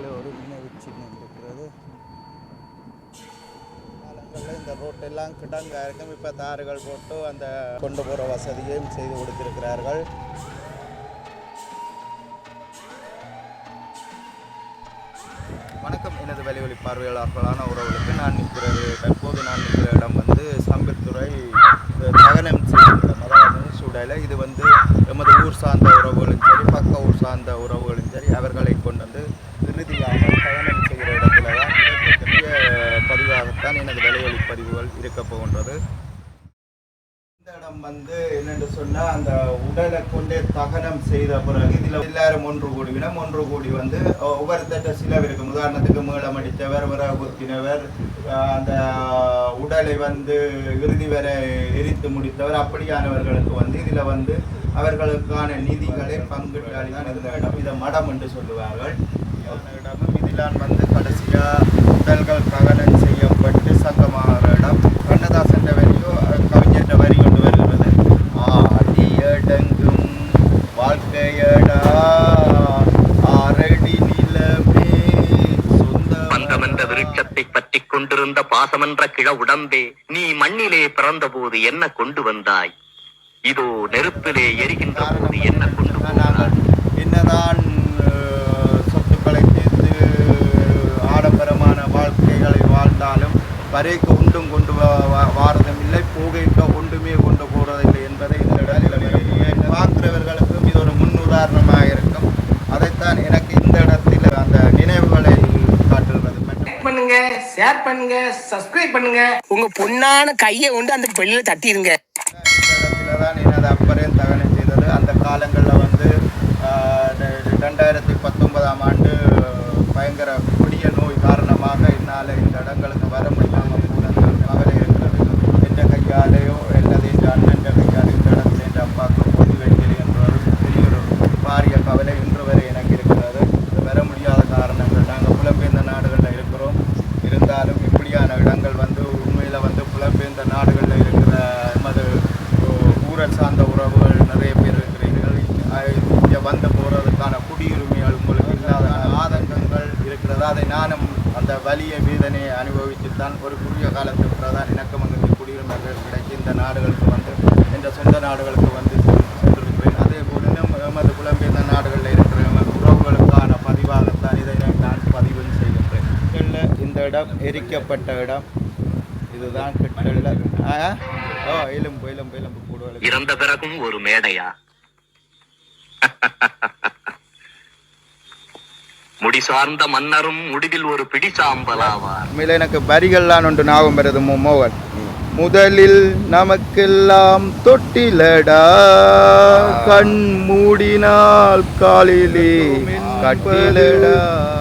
ரோட்டுக்குள்ளே ஒரு நினைவு சின்னம் இருக்கிறது. காலங்களில் இந்த ரோட்டெல்லாம் கிடங்கா இருக்கும் இப்போ தாறுகள் போட்டு அந்த கொண்டு போகிற வசதியையும் செய்து கொடுத்திருக்கிறார்கள். வணக்கம். எனது வெளிவழி பார்வையாளர்களான உறவுகளுக்கு நான் நிற்கிறது. தற்போது நான் நிற்கிற இடம் வந்து சம்பித்துறை தகனம் செய்யும் அதாவது சூடாயில் இது வந்து எமது ஊர் சார்ந்த உறவுகளும் சரி பக்க ஊர் சார்ந்த உறவுகளும் சரி அவர்களை கொண்டு வந்து இறுதியாக தகனம் செய்கிற இடத்துல தான் மிகப்பெரிய எனது வெளிவழி பதிவுகள் இருக்கப் போகின்றது. இந்த இடம் வந்து என்னென்று சொன்னா அந்த உடலை கொண்டே தகனம் செய்த பிறகு இதுல எல்லாரும் ஒன்று கூடிவினம் ஒன்று கூடி வந்து ஒவ்வொருத்தட்ட சிலர் இருக்கும் உதாரணத்துக்கு மேளம் அடித்தவர் விற குத்தினவர் அந்த உடலை வந்து இறுதி வரை எரித்து முடித்தவர் அப்படியானவர்களுக்கு வந்து இதுல வந்து அவர்களுக்கான நிதிகளை பங்கிட்டாளி தான் இந்த இடம். இதை மடம் என்று சொல்லுவார்கள். இடமும் இதிலான் வந்து கடைசியா உடல்கள் தகனம் செய்யப்பட்டு சங்கமாகிற இடம் கண்ணதாசன் வரியோ கவிஞர் வரி கொண்டு வருகிறது ஆடியடங்கும் வாழ்க்கையடா ஆரடி நிலமே பந்தமென்ற சொந்த விருட்சத்தை பற்றிக் கொண்டிருந்த பாசமென்ற உடம்பே நீ மண்ணிலே பிறந்தபோது என்ன கொண்டு வந்தாய்? இதோ நெருப்பிலே எரிகின்ற போது என்ன கொண்டு வந்தாய் என்னதான் சொத்துக்களை தீர்த்து ஆடம்பரமான வாழ்க்கைகளை வாழ்ந்தாலும் வரைக்கு உண்டும் கொண்டு வா- வா- வாரதும் இல்லை போகைக்கு ஒன்றுமே கொண்டு போறதில்லை என்பதை இந்த இடத்தில் பார்க்கிறவர்களுக்கும் இது ஒரு முன் உதாரணமாக இருக்கும் அதைத்தான் எனக்கு இந்த இடத்தில் அந்த நினைவுகளை காட்டுகிறது மற்றும் லைக் பண்ணுங்க ஷேர் பண்ணுங்க சப்ஸ்கிரைப் பண்ணுங்க. உங்க பொண்ணான கையை கொண்டு அந்த பெண்ணில தட்டிடுங்க தான் எனது அப்பரையும் தகனம் செய்தது அந்த காலங்களில் வந்து ரெண்டாயிரத்தி பத்தொன்பதாம் ஆண்டு பயங்கர கொடிய நோய் காரணமாக என்னால் இந்த இடங்களுக்கு வர முடியும் போனது கவலை இருக்கிறது எந்த கையாலேயோ அல்லது என்ற அண்ணன் கையாலே இந்த இடத்துல என்ற அப்பாவுக்கு பொது வைக்கலை என்ற ஒரு பெரிய ஒரு பாரிய கவலை இன்று வரை எனக்கு இருக்கிறது இது வர முடியாத காரணங்கள் நாங்கள் புலம்பெயர்ந்த நாடுகளில் இருக்கிறோம் இருந்தாலும் இப்படியான இடங்கள் வந்து உண்மையில் வந்து புலம்பெயர்ந்த நாடுகளில் இருக்கிற எமது ஊரை சார்ந்த உறவுகள் நிறைய பேர் இருக்கிறீர்கள். இங்கே வந்து போகிறதுக்கான குடியுரிமைகள் உங்களுக்கு இல்லாத ஆதங்கங்கள் இருக்கிறது? அதை நானும் அந்த வலிய வேதனையை அனுபவித்து தான் ஒரு குறுகிய காலத்துக்கு தான் எனக்கும் அங்கே குடியுரிமைகள் கிடைச்சி இந்த நாடுகளுக்கு வந்து என்ற சொந்த நாடுகளுக்கு வந்து சென்றிருக்கிறேன். அதே போல இன்னும் எமது புலம்பெயர்ந்த நாடுகளில் இருக்கிற எமது உறவுகளுக்கான பதிவாகத்தான் இதை நான் பதிவு செய்கின்றேன். இந்த இடம் எரிக்கப்பட்ட இடம். இதுதான் கிட்டல்ல ஆ? ஓ எலும்பு எலும்பு எலும்பு கூடுதல் இறந்த பிறகும் ஒரு மேடையா? முடி சார்ந்த மன்னரும் முடிவில் ஒரு பிடி சாம்பலாவார் உண்மையில் எனக்கு வரிகள்லாம் ஒன்று ஞாபகம் வருது மோகன். முதலில் நமக்கெல்லாம் தொட்டிலடா கண் மூடினால் காலிலே கட்டிலடா.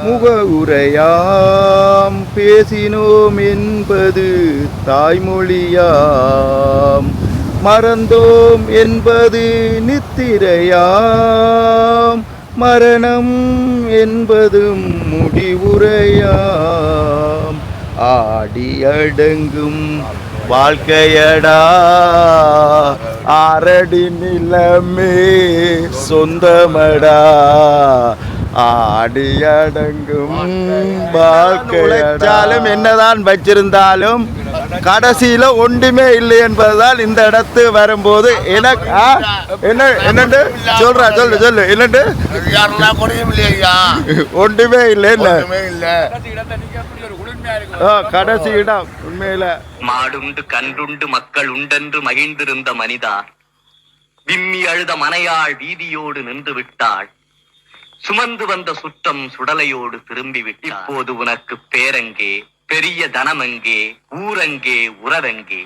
முக உரையாம் பேசினோம் என்பது தாய்மொழியாம். மறந்தோம் என்பது நித்திரையாம். மரணம் என்பதும் முடிவுரையாம். ஆடி அடங்கும் வாழ்க்கையடா. ஆரடி நிலமே சொந்தமடா. ஆடி அடங்கும் வாழ்க்கையாலும் என்னதான் வச்சிருந்தாலும் கடைசியில ஒன்றுமே இல்லை என்பதுதான் இந்த இடத்து வரும்போது. எனக்கு? என்ன என்னண்டு? சொல்றா சொல்லு சொல்லு. என்னண்டு? ஒன்றுமே இல்லை இல்ல. கடைசி இடம் உண்மையில. மாடுண்டு கன்றுண்டு மக்கள் உண்டென்று மகிழ்ந்திருந்த மனிதா விம்மி அழுத மனையாள் வீதியோடு நின்று விட்டாள். சுமந்து வந்த சுற்றம் சுடலையோடு திரும்பிவிட்டு இப்போது உனக்கு பேரங்கே பெரிய தனமெங்கே ஊரங்கே உறவெங்கே.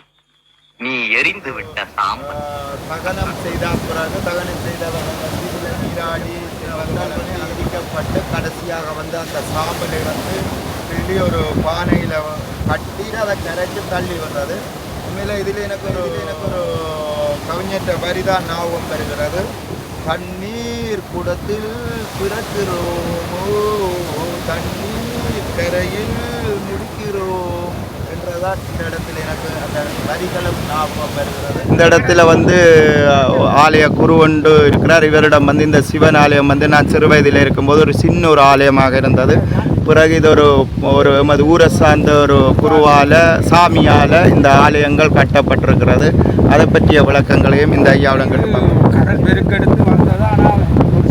நீ எரிந்து விட்ட சாம்பல். தகனம் செய்த பிறகு தகனம் செய்தவர்கள் எரிக்கப்பட்டு கடைசியாக வந்து அந்த சாம்பலை வந்து கிள்ளி ஒரு பானையில் கட்டி அதை கரைச்சி தள்ளி வர்றது உண்மையில் இதில் எனக்கு ஒரு எனக்கு ஒரு கவிஞற்ற வரி தான் ஞாபகம் தருகிறது கண்ணீர் குடத்தில் பிறக்கிறோமோ? தண்ணீர் கரையில் முடிக்கிறோம் என்றதான் இந்த இடத்துல எனக்கு அந்த வரிகளும் ஞாபகம் வருகிறது. இந்த இடத்துல வந்து ஆலய குரு ஒன்று இருக்கிறார். இவரிடம் வந்து இந்த சிவன் ஆலயம் வந்து நான் சிறு வயதில் இருக்கும்போது ஒரு சின்ன ஒரு ஆலயமாக இருந்தது. பிறகு இது ஒரு ஒரு எமது ஊரை சார்ந்த ஒரு குருவால் சாமியால் இந்த ஆலயங்கள் கட்டப்பட்டிருக்கிறது. அதை பற்றிய விளக்கங்களையும் இந்த ஐயாவிடம் கேட்டு பெருக்கெடுத்து வந்தது. ஆனால் ஒரு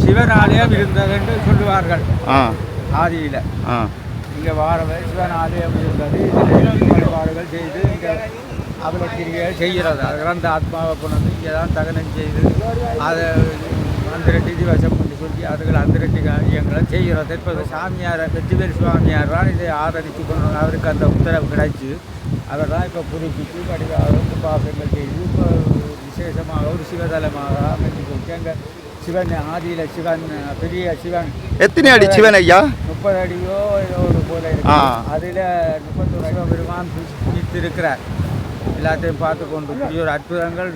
இருந்தது என்று சொல்லுவார்கள். ஆதியில். இங்கே வாரவே சிவன் ஆலயம் இருந்தது வழிபாடுகள் செய்து இங்கே அவலக்கிரிகள் செய்கிறது. அது இறந்த ஆத்மாவை கொண்டு வந்து இங்கே தான் தகனம் செய்து அதை அந்திரட்டி திவசம் பண்ணி சொல்லி அதுகள் அந்திரட்டி காரியங்களை செய்கிறது. இப்போ சாமியார் வெற்றிவேல் சுவாமியார் தான் இதை ஆதரித்து கொண்டு அவருக்கு அந்த உத்தரவு கிடைச்சு அவர் தான் இப்போ புதுப்பித்து வடிவாக கும்பாசங்கள் செய்து இப்போ விசேஷமாக ஒரு சிவதலமாக அமைத்து அங்கே சிவன் ஆதியில் சிவன் பெரிய சிவன். எத்தனை அடி சிவன் ஐயா? முப்பது அடியோ ஏதோ ஒரு போல. இருக்கு. அதில் முப்பத்தொரு சிவபெருமான் குளித்து இருக்கிறார் எல்லாத்தையும் பார்த்து கொண்டு ஒரு அற்புதங்கள்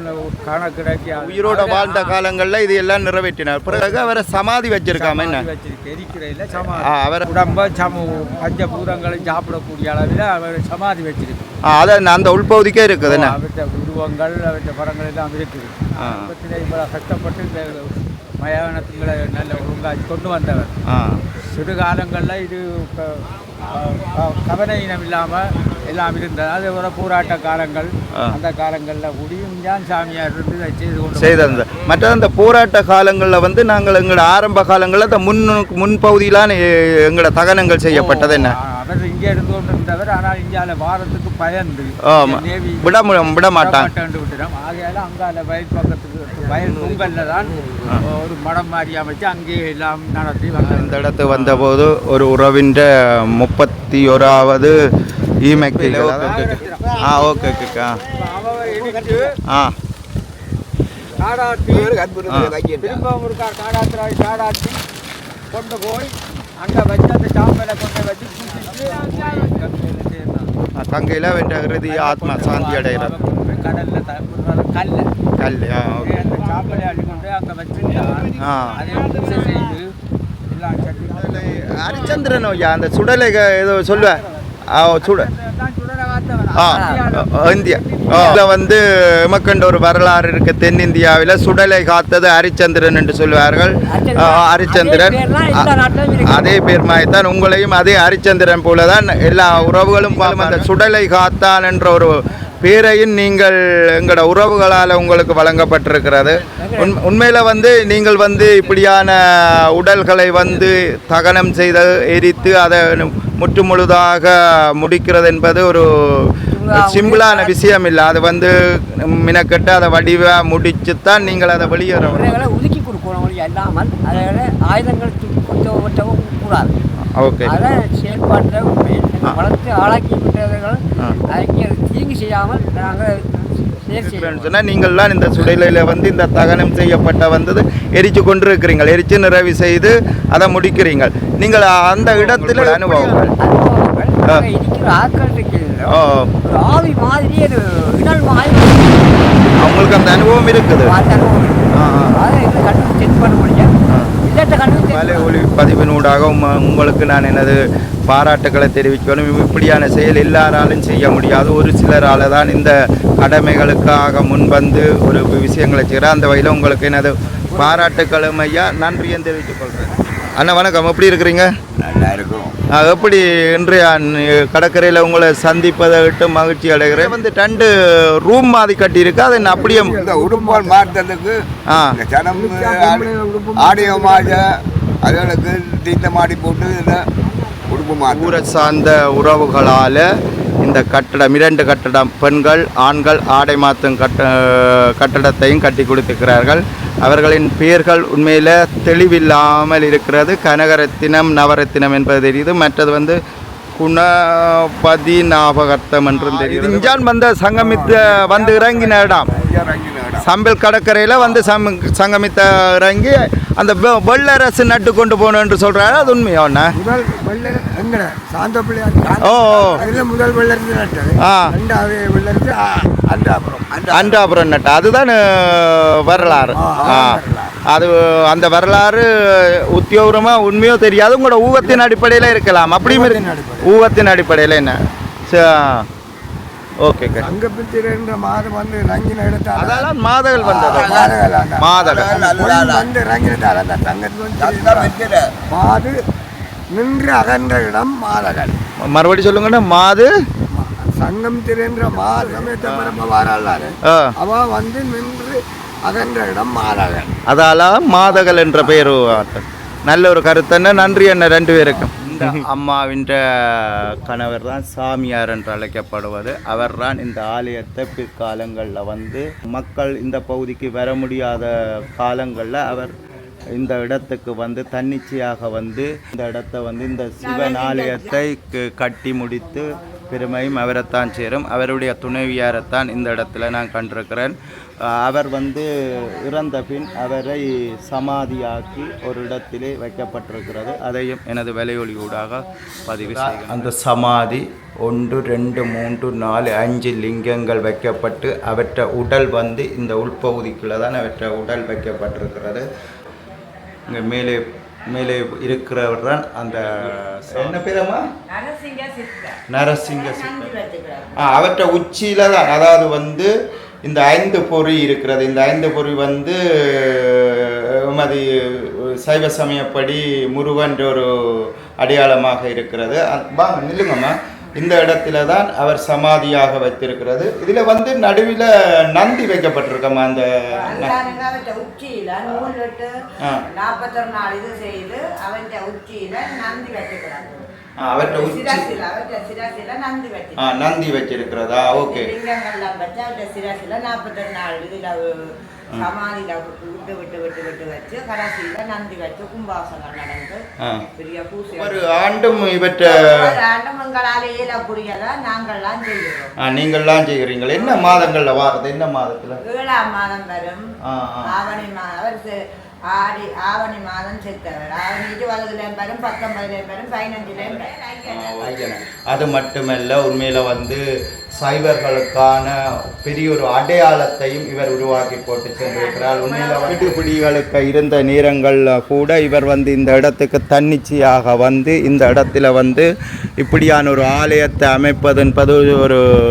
காண கிடைக்க உயிரோட வாழ்ந்த காலங்கள்ல இது எல்லாம் நிறைவேற்றினார். பிறகு அவரை சமாதி வச்சிருக்காம என்ன? வச்சிருக்கு எரிக்கிறையில் ஆ, சமாதி. அவரை உடம்ப சம பஞ்சபூதங்களையும் சாப்பிடக்கூடிய அளவில் அவர் சமாதி வச்சிருக்கு. ஆ, அதான் அந்த உள்பகுதிக்கே இருக்குது என்ன? அவற்றை உருவங்கள் அவற்றை படங்கள் எல்லாம் இருக்குது. ஆ. ஆரம்பத்தில் இவ்வளோ கஷ்டப்பட்டு இந்த மயானத்துங்களை நல்ல ஒழுங்காக்கி கொண்டு வந்தவர். சிறுகாலங்களில் இது கவன இனம் இல்லாமல் எல்லாம் இருந்தது. அது ஒரு போராட்ட காலங்கள். அந்த காலங்களில் கூடி விஞ்ஞான் சாமியார் இருந்து செய்து கொண்டு செய்தது மற்ற அந்த போராட்ட காலங்களில் வந்து நாங்கள் எங்களோட ஆரம்ப காலங்களில் அந்த முன் முன்பகுதியிலான எங்களோட தகனங்கள் செய்யப்பட்டது என்ன? அவர் இங்கே இருந்து கொண்டு இருந்தவர் ஆனால் இந்தியாவில் வாரத்துக்கு பயந்து. நேவி விட விட மாட்டான். விடமாட்டான்னு விட்டுட்டோம் ஆகையால அங்கால வயல் பக்கத்துக்கு வயல் பொங்கலில் தான் ஒரு மடம் மாதிரி அமைச்சு அங்கே எல்லாம் நடத்தி வந்தார் இந்த இடத்துக்கு வந்தபோது ஒரு உறவின் முப்பத்தி ஓராவது ஈமைக்கு ஆ ஓகே ஓகே ஆ. இடித்து காடாத்தி திரும்ப ஒருக்கா காடாத்திராய் காடாத்தி கொண்டு போய் அங்கே வச்சு அந்த சாம்பலை கொண்டு வச்சு கங்கையில இறுதி ஆத்மா சாந்தி அடைகிறது கடல்ல கல் ஓகே. அந்த சாம்பலை அள்ளி கொண்டு அங்கே ஆ. அதை செய்து ஹரிச்சந்திரன் ஐயா அந்த சுடலை ஏதோ சொல்லுவேன் ஆ சுட தான் சுடலை வார்த்தவன். ஆ ஆ. இந்தியா. இதில் வந்து எமக்கண்ட ஒரு வரலாறு இருக்கு. தென்னிந்தியாவில் சுடலை காத்தது ஹரிச்சந்திரன் என்று சொல்வார்கள் ஹரிச்சந்திரன். அதே பேர் மாதிரி தான் உங்களையும் அதே ஹரிச்சந்திரன் போல தான் எல்லா உறவுகளும் அந்த சுடலை காத்தான் என்ற ஒரு பேரையும் நீங்கள் எங்களோட உறவுகளால் உங்களுக்கு வழங்கப்பட்டிருக்கிறது. உண் உண்மையில் வந்து நீங்கள் வந்து இப்படியான உடல்களை வந்து தகனம் செய்து எரித்து அதை முற்று முழுதாக முடிக்கிறது என்பது ஒரு சிம்பிளான விஷயம் இல்லை அது வந்து மினக்கட்டு அதை வடிவாக முடிச்சு தான் நீங்கள் அதை வெளியேற ஒதுக்கி கொடுக்கணும். ஒழிய அல்லாமல் அதை ஆயுதங்கள் கொஞ்சம் ஒட்டவும் கூடாது. ஓகே. அதை செயல்பாட்டில் வளர்த்து ஆளாக்கி விட்டவர்கள் தீங்கு செய்யாமல் நாங்கள் சொன்னால் நீங்கள்லாம் இந்த சுடலையில் வந்து இந்த தகனம் செய்யப்பட்ட வந்தது. எரிச்சு கொண்டு இருக்கிறீங்க எரிச்சு நிறைவு செய்து அதை முடிக்கிறீங்க நீங்கள் அந்த இடத்துல அனுபவங்கள். அவங்களுக்கு அந்த அனுபவம் இருக்குது. மலை ஒளி பதிவினூடாக உங்களுக்கு நான் எனது பாராட்டுக்களை தெரிவிக்கணும். இப்படியான செயல் எல்லாராலும் செய்ய முடியாது. ஒரு சிலரால் தான் இந்த கடமைகளுக்காக முன்வந்து ஒரு விஷயங்களை செய்கிறேன் அந்த வகையில் உங்களுக்கு எனது பாராட்டுக்களும் ஐயா நன்றியும் தெரிவித்துக் கொள்கிறேன். அண்ணா வணக்கம். எப்படி இருக்கிறீங்க? நல்லா இருக்கும். எப்படி இன்றைய கடற்கரையில் உங்களை சந்திப்பதை விட்டு மகிழ்ச்சி அடைகிறேன்? வந்து ரெண்டு ரூம் மாதிரி கட்டியிருக்கு. அதை நான் அப்படியே இந்த உடும்பால் மாற்றத்துக்கு ஆ. இந்த சனம் ஆடியமாக அதுகளுக்கு தீர்த்த மாடி போட்டு இந்த உடுப்பு ஊரை சார்ந்த உறவுகளால் இந்த கட்டடம் இரண்டு கட்டடம் பெண்கள் ஆண்கள் ஆடை மாற்றும் கட்ட கட்டடத்தையும் கட்டி கொடுத்திருக்கிறார்கள். அவர்களின் பெயர்கள் உண்மையில் தெளிவில்லாமல் இருக்கிறது. கனகரத்தினம் நவரத்தினம் என்பது தெரியுது. மற்றது வந்து குணபதி ஞாபகர்த்தம் என்றும் தெரியுது இஞ்சான் வந்த சங்கமித்த வந்து இறங்கின இடம். சம்பல் கடற்கரையில் வந்து சம் சங்கமித்த இறங்கி அந்த வெள்ளரசு நட்டு கொண்டு போகணும் என்று சொல்கிறாரு அது உண்மையா ஒன்று வெள்ளர் எங்கட சாந்த பிள்ளையார் ஓ ஓ. அதில் முதல் வெள்ளரிசி நட்டது ஆ. ரெண்டாவது வெள்ளரிசி அண்டாபுரம். அண்டாபுரம். நட்டு. அதுதான் வரலாறு. ஆ அது அந்த வரலாறு உத்தியோகமாக உண்மையோ தெரியாது. உங்களோட ஊகத்தின் அடிப்படையில் இருக்கலாம். அப்படியும் இருக்கு ஊகத்தின் அடிப்படையில். என்ன? ஓகே சங்கப்பித்திரன்ற மாதம் வந்து இறங்கின இடத்தால அதெல்லாம் மாதங்கள் வந்தது? மாதகள் அந்த பொன் வந்து இறங்கினதால அந்த தங்கத்தில் வந்து மாது நின்று அகன்ற இடம் மாதகள் மறுபடி சொல்லுங்கண்ணா மாது? சங்கம் திரேந்திர மா சமயத்தை பரப்ப வாராளாரு. அவ வந்து நின்று அகன்ற இடம் மாதகள் அதால மாதகள் என்ற பெயர். நல்ல ஒரு கருத்தன்னு நன்றி என்ன ரெண்டு பேருக்கும். இந்த அம்மாவின் கணவர் தான் சாமியார் என்று அழைக்கப்படுவது. அவர் தான் இந்த ஆலயத்தை பிற்காலங்களில் வந்து மக்கள் இந்த பகுதிக்கு வர முடியாத காலங்களில் அவர் இந்த இடத்துக்கு வந்து தன்னிச்சையாக வந்து இந்த இடத்தை வந்து இந்த சிவன் ஆலயத்தை க- கட்டி முடித்து பெருமையும் அவரைத்தான் சேரும். அவருடைய துணைவியாரைத்தான் இந்த இடத்துல நான் கண்டிருக்கிறேன். அவர் வந்து இறந்த பின் அவரை சமாதியாக்கி ஒரு இடத்திலே வைக்கப்பட்டிருக்கிறது. அதையும் எனது விலையொலியூடாக பதிவு அந்த சமாதி ஒன்று ரெண்டு மூன்று நாலு அஞ்சு லிங்கங்கள் வைக்கப்பட்டு அவற்றை உடல் வந்து இந்த உள்பகுதிக்குள்ளே தான் அவற்றை உடல் வைக்கப்பட்டிருக்கிறது. இங்கே மேலே மேலே இருக்கிறவர் தான் அந்த என்ன பேரம்மா? நரசிங்க சித்தர். ஆ அவற்றை உச்சியில தான் அதாவது வந்து இந்த ஐந்து பொறி இருக்கிறது. இந்த ஐந்து பொறி வந்து எமது சைவ சமயப்படி முருகன்ற ஒரு அடையாளமாக இருக்கிறது. வாங்க நில்லுங்கம்மா. இந்த இடத்துல தான் அவர் சமாதியாக வைத்திருக்கிறது. இதுல வந்து நடுவில் நந்தி வைக்கப்பட்டிருக்கம்மா அந்த உச்சியில நூல் விட்டு. நாற்பத்தொரு நாள் இது செய்து அவற்றை உச்சியில நந்தி வச்சுக்கிறாங்க ஆ, அவற்றை உச்சி நந்தி வச்சிருக்கிறதா? ஓகே. நாற்பத்தொரு நாள் இதுல சமாதியில விட்டு விட்டு விட்டு விட்டு வச்சு கடைசியில நந்தி வச்சு கும்பாசனம் நடந்து. பெரிய பூசை ஒரு ஆண்டும் இவற்றை ஆண்டமங்களால இயலக்கூடியதா நாங்கள்லாம் செய்கிறோம். நீங்கள்லாம் செய்கிறீங்களா? என்ன மாதங்கள்ல வாரது? என்ன மாதத்துல? ஏழாம் மாதம் வரும். ஆவணி மாதம் ஆடி ஆவணி மாதம் செத்தவர். ஆவணி இருபதுலேயும் வரும் பத்தொன்பதுலேயும் வரும் பதினஞ்சுலேயும் அது மட்டுமல்ல உண்மையில வந்து சைவர்களுக்கான பெரிய ஒரு அடையாளத்தையும் இவர் உருவாக்கி போட்டு சென்றிருக்கிறார். உண்மையில விடுபிடிகளுக்கு இருந்த நேரங்கள்ல கூட இவர் வந்து இந்த இடத்துக்கு தன்னிச்சையாக வந்து இந்த இடத்துல வந்து இப்படியான ஒரு ஆலயத்தை அமைப்பது என்பது ஒரு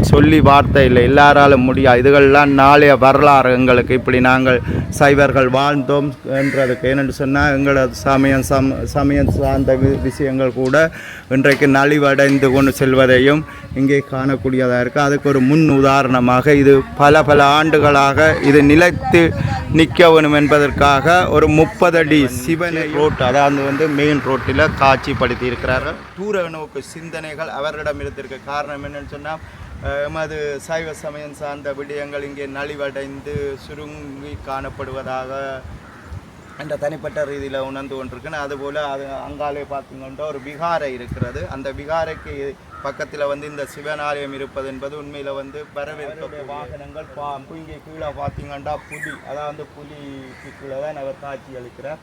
சொல்லி வார்த்தை இல்லை. எல்லாராலும் முடியாது இதுகள்லாம் நாளைய வரலாறு எங்களுக்கு. இப்படி நாங்கள் சைவர்கள் வாழ்ந்தோம் என்றதுக்கு. ஏனென்று சொன்னால் எங்களது சமயம் சம் சமயம் சார்ந்த வி- விஷயங்கள் கூட இன்றைக்கு நலிவடைந்து கொண்டு செல்வதையும் இங்கே காணக்கூடியதாக இருக்குது அதுக்கு ஒரு முன் உதாரணமாக இது பல பல ஆண்டுகளாக இது நிலைத்து நிற்க வேணும் என்பதற்காக ஒரு முப்பது அடி சிவனை ரோட் அதாவது வந்து மெயின் ரோட்டில் காட்சிப்படுத்தி இருக்கிறார்கள் தூர நோக்கு சிந்தனைகள் அவரிடம் இருந்திருக்கு காரணம் என்னன்னு சொன்னால் எமது சைவ சமயம் சார்ந்த விடயங்கள் இங்கே நலிவடைந்து சுருங்கி காணப்படுவதாக என்ற தனிப்பட்ட ரீதியில் உணர்ந்து கொண்டிருக்கேன் அதுபோல் அது அங்காலே பார்த்தீங்கன்னா ஒரு விகாரை இருக்கிறது. அந்த விகாரைக்கு பக்கத்தில் வந்து இந்த சிவனாலயம் இருப்பது என்பது உண்மையில் வந்து வரவேற்க வாகனங்கள் பா இங்கே கீழே பார்த்தீங்கன்னா புலி அதாவது வந்து புலிக்கு கீழே தான் அவர் காட்சி அளிக்கிறார்.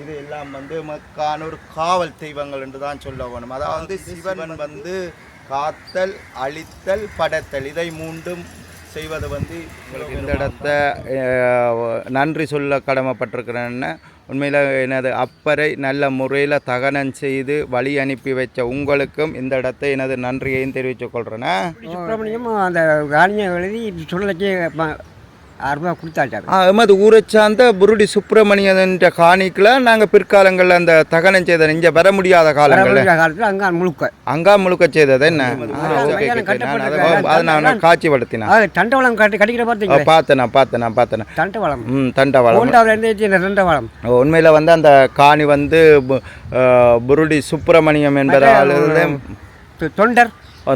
இது எல்லாம் வந்து மக்கான ஒரு காவல் தெய்வங்கள் என்று தான் சொல்ல வேணும். அதாவது வந்து சிவன் வந்து காத்தல் அழித்தல் படைத்தல் இதை மூன்றும் செய்வது வந்து உங்களுக்கு இந்த இடத்த நன்றி சொல்ல கடமைப்பட்டிருக்கிறேன்னு உண்மையில் எனது அப்பரை நல்ல முறையில் தகனம் செய்து வழி அனுப்பி வச்ச உங்களுக்கும் இந்த இடத்தை எனது நன்றியையும் தெரிவித்துக் கொள்கிறேன்னா சுப்பிரமணியம் அந்த காணியை எழுதி சொல்லக்கு அறுபா கொடுத்தாச்சாரு. ஆ, எமது ஊரை சார்ந்த புருடி சுப்பிரமணியன் என்ற காணிக்கில் நாங்கள் பிற்காலங்களில் அந்த தகனம் செய்த இங்கே வர முடியாத காலங்களில். காலத்தில் அங்கே முழுக்க. அங்கா முழுக்க செய்தது என்ன? அதை நான் காட்சிப்படுத்தினேன் அது தண்டவளம் கட்டி கட்டிக்கிற பார்த்தேன் பார்த்தேன் நான் பார்த்தேன். தண்டவளம். ம் தண்டவாளம். ரெண்டவளம் உண்மையில் வந்து அந்த காணி வந்து புருடி சுப்பிரமணியம் என்பவர் தொ- தொண்டர்.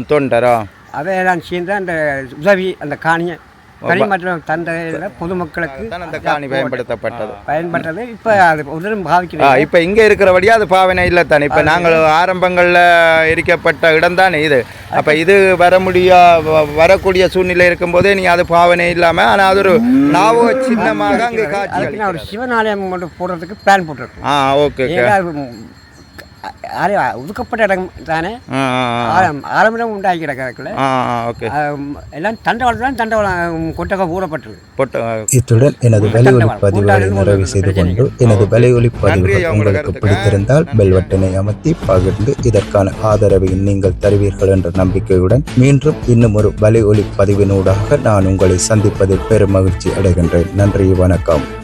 தொண்டரா? அதையெல்லாம் சேர்ந்து அந்த உதவி அந்த காணியை பரிமாற்றம் தந்தையில் பொதுமக்களுக்கு தான் அந்த காணி பயன்படுத்தப்பட்டது. பயன்பட்டது இப்போ அது ஆ பாவிக்கிறது இப்போ இங்கே இருக்கிறபடியா அது பாவனை இல்லை தானே. இப்போ நாங்கள் ஆரம்பங்களில் எரிக்கப்பட்ட இடம் தானே இது. அப்போ இது வர முடியா வரக்கூடிய சூழ்நிலை இருக்கும்போதே நீ அது பாவனை இல்லாமல் ஆனால் அது ஒரு ஞாபக சின்னமாக அங்கே காட்சி ஒரு சிவன் ஆலயம் மட்டும் போடுறதுக்கு பிளான் போட்டிருக்கேன் ஆ ஓகே ஒதுக்கப்பட்ட இடம் தானே? ஆ ஆ ஆ. ஆரம் ஆரம்பிடம் உண்டாக்கி கிடக்கிறதுக்குள்ள ஆ ஆ ஓகே. எல்லாம் தண்டவாளம் தான் தண்டவாளம் கொட்டக ஊறப்பட்டது. பொட்ட இத்துடன் எனது வலை ஒளிப்பதிவுகளை நிறைவு செய்து கொண்டு எனது வலை நன்றி ஒளிப்பதிவுகள் ஐயா, உங்களோட உங்களுக்கு. பிடித்திருந்தால் பெல் பட்டனை அமர்த்தி பகிர்ந்து இதற்கான ஆதரவை நீங்கள் தருவீர்கள் என்ற நம்பிக்கையுடன் மீண்டும் இன்னும் ஒரு வலை ஒளிப்பதிவினூடாக நான் உங்களை சந்திப்பதில் பெரும் மகிழ்ச்சி அடைகின்றேன். நன்றி வணக்கம்.